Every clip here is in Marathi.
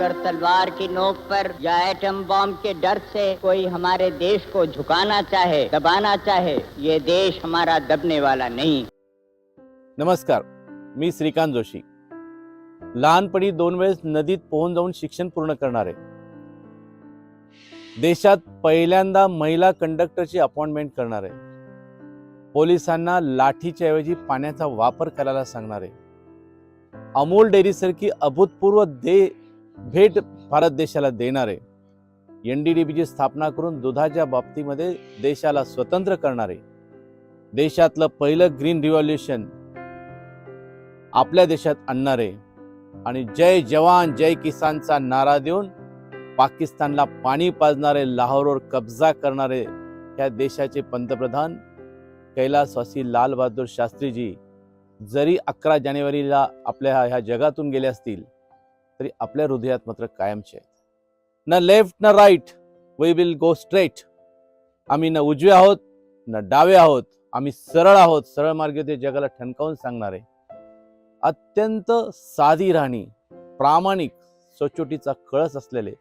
अगर तलवार की नोक पर या एटम बॉम्ब के डर से कोई हमारे देश को झुकाना चाहे दबाना चाहे ये देश हमारा दबने वाला नहीं। नमस्कार मी श्रीकांत जोशी। लहानपणी दोन वेळेस नदीत पोहून जाऊन शिक्षण पूर्ण करणारे. देशात पहिल्यांदा महिला कंडक्टरची अपॉइंटमेंट करणारे. पोलिसांना लाठीच्या ऐवजी पाण्याचा वापर करायला सांगणारे. अमूल डेअरीसारखी अभूतपूर्व दे भेट भारत देशाला देणारे. एन डी डी बीची स्थापना करून दुधाच्या बाबतीमध्ये देशाला स्वतंत्र करणारे. देशातलं पहिलं ग्रीन रिव्हॉल्युशन आपल्या देशात आणणारे. आणि जय जवान जय किसानचा नारा देऊन पाकिस्तानला पाणी पाजणारे लाहोरवर कब्जा करणारे ह्या देशाचे पंतप्रधान कैलासवासी लालबहादूर शास्त्रीजी जरी अकरा जानेवारीला आपल्या ह्या जगातून गेले असतील तरी आपल्या हृदयात मात्र कायमचे आहेत. ना लेफ्ट न right we will go straight आम्ही ना उजवे आहोत न डावे आहोत आम्ही सरळ आहोत. सरळ मार्ग ते जगाला ठणकावून सांगणारे अत्यंत साधी राहणी प्रामाणिक सचोटीचा कळस असलेले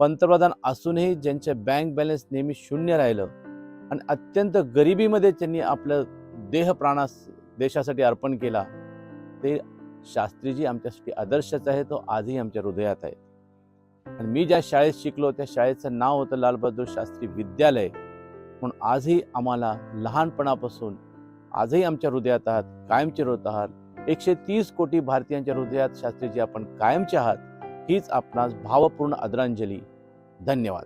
पंतप्रधान असूनही ज्यांचे बँक बॅलन्स नेहमी शून्य राहिलं आणि अत्यंत गरिबीमध्ये त्यांनी आपलं देह प्राणास देशासाठी अर्पण केला ते शास्त्रीजी आमच्यासाठी आदर्शच आहे तो आजही आमच्या हृदयात आहे. आणि मी ज्या शाळेत शिकलो त्या शाळेचं नाव होतं लालबहादूर शास्त्री विद्यालय. म्हणून आजही आम्हाला लहानपणापासून आजही आमच्या हृदयात आहात कायमचे होत आहात. एकशे तीस कोटी भारतीयांच्या हृदयात शास्त्रीजी आपण कायमचे आहात हीच आपणास भावपूर्ण आदरांजली. धन्यवाद.